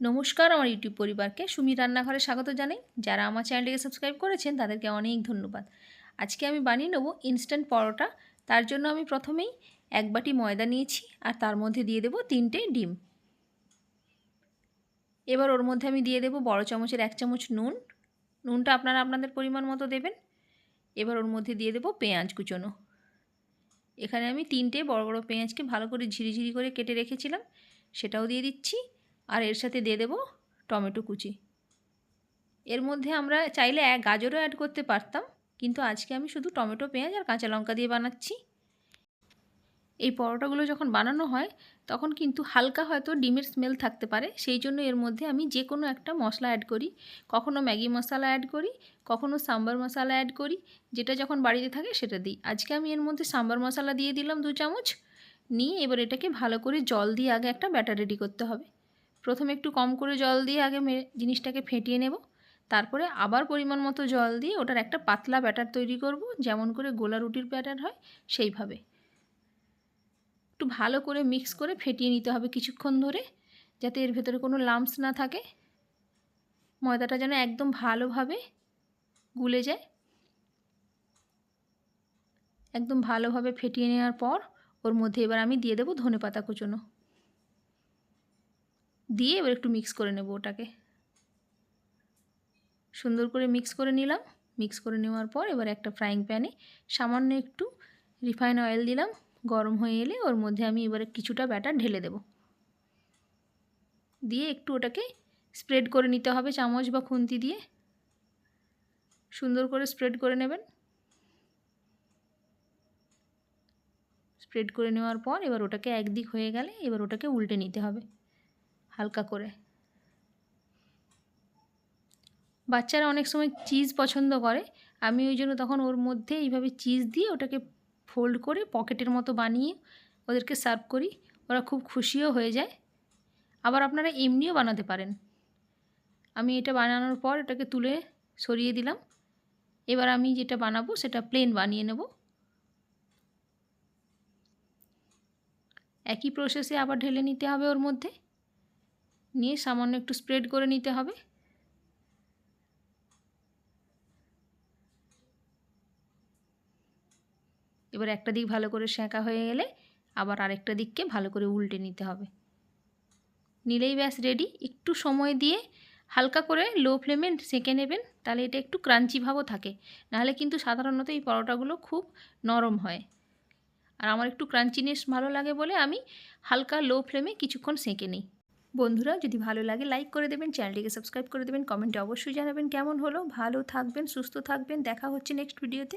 নমস্কার, আমার ইউটিউব পরিবারকে সুমি রান্নাঘরে স্বাগত জানাই। যারা আমার চ্যানেলটিকে সাবস্ক্রাইব করেছেন, তাদেরকে অনেক ধন্যবাদ। আজকে আমি বানিয়ে নেব ইনস্ট্যান্ট পরোটা। তার জন্য আমি প্রথমেই এক বাটি ময়দা নিয়েছি আর তার মধ্যে দিয়ে দেব তিনটে ডিম। এবার ওর মধ্যে আমি দিয়ে দেব বড় চামচের এক চামচ নুন। নুনটা আপনারা আপনাদের পরিমাণ মতো দেবেন। এবার ওর মধ্যে দিয়ে দেব পেঁয়াজ কুচোনো। এখানে আমি তিনটে বড় বড় পেঁয়াজকে ভালো করে ঝিরিঝিরি করে কেটে রেখেছিলাম। সেটাও দিয়ে দিচ্ছি। আর এর সাথে দিয়ে দেবো টমেটো কুচি। এর মধ্যে আমরা চাইলে এক গাজরও অ্যাড করতে পারতাম, কিন্তু আজকে আমি শুধু টমেটো, পেঁয়াজ আর কাঁচা লঙ্কা দিয়ে বানাচ্ছি। এই পরোটাগুলো যখন বানানো হয়, তখন কিন্তু হালকা হয়তো ডিমের স্মেল থাকতে পারে, সেই জন্য এর মধ্যে আমি যে কোনো একটা মশলা অ্যাড করি। কখনো ম্যাগি মশলা অ্যাড করি, কখনো সাম্বার মশলা অ্যাড করি, যেটা যখন বাড়িতে থাকে সেটা দিই। আজকে আমি এর মধ্যে সাম্বার মশলা দিয়ে দিলাম দু চামচ, নিয়ে এবার এটাকে ভালো করে জল দিয়ে আগে একটা ব্যাটার রেডি করতে হবে। প্রথমে একটু কম করে জল দিয়ে আগে জিনিসটাকে ফেটিয়ে নেব। তারপরে আবার পরিমাণ মতো জল দিয়ে ওটার একটা পাতলা ব্যাটার তৈরি করব, যেমন করে গোলা রুটির ব্যাটার হয় সেইভাবে। একটু ভালো করে মিক্স করে ফেটিয়ে নিতে হবে কিছুক্ষণ ধরে, যাতে এর ভেতরে কোনো লাম্পস না থাকে। ময়দাটা যেন একদম ভালোভাবে গুলে যায়। একদম ভালোভাবে ফেটিয়ে নেওয়ার পর ওর মধ্যে এবার আমি দিয়ে দেবো ধনে পাতা কুচোনো। দিয়ে এবার একটু মিক্স করে নেব ওটাকে। সুন্দর করে মিক্স করে নিলাম। মিক্স করে নেওয়ার পর এবার একটা ফ্রাইং প্যানে সামান্য একটু রিফাইন অয়েল দিলাম। গরম হয়ে এলে ওর মধ্যে আমি এবারে কিছুটা ব্যাটার ঢেলে দেব। দিয়ে একটু ওটাকে স্প্রেড করে নিতে হবে চামচ বা খুন্তি দিয়ে। সুন্দর করে স্প্রেড করে নেবেন। স্প্রেড করে নেওয়ার পর এবার ওটাকে একদিক হয়ে গেলে এবার ওটাকে উল্টে নিতে হবে। হালকা করে। বাচ্চারা অনেক সময় চিজ পছন্দ করে। আমি ওই জন্য তখন ওর মধ্যে এইভাবে চিজ দিয়ে ওটাকে ফোল্ড করে পকেটের মতো বানিয়ে ওদেরকে সার্ভ করি। ওরা খুব খুশিও হয়ে যায়। আবার আপনারা এমনিও বানাতে পারেন। আমি এটা বানানোর পর এটাকে তুলে সরিয়ে দিলাম। এবার আমি যেটা বানাবো সেটা প্লেন বানিয়ে নেব। একই প্রসেসে আবার ঢেলে নিতে হবে ওর মধ্যে। নিয়ে সামান্য একটু স্প্রেড করে নিতে হবে। এবার একটা দিক ভালো করে সেঁকা হয়ে গেলে আবার আরেকটা দিককে ভালো করে উল্টে নিতে হবে। নিলেই ব্যাস রেডি একটু সময় দিয়ে হালকা করে লো ফ্লেমে সেঁকে নেবেন, তাহলে এটা একটু ক্রাঞ্চি ভাবও থাকে। নাহলে কিন্তু সাধারণত এই পরোটাগুলো খুব নরম হয়। আর আমার একটু ক্রাঞ্চিনেস ভালো লাগে বলে আমি হালকা লো ফ্লেমে কিছুক্ষণ সেঁকে নিই। বন্ধুরা, যদি ভালো লাগে লাইক করে দেবেন, চ্যানেলটিকে সাবস্ক্রাইব করে দেবেন কমেন্টে অবশ্যই জানাবেন কেমন হলো। ভালো থাকবেন, সুস্থ থাকবেন, দেখা হচ্ছে নেক্সট ভিডিওতে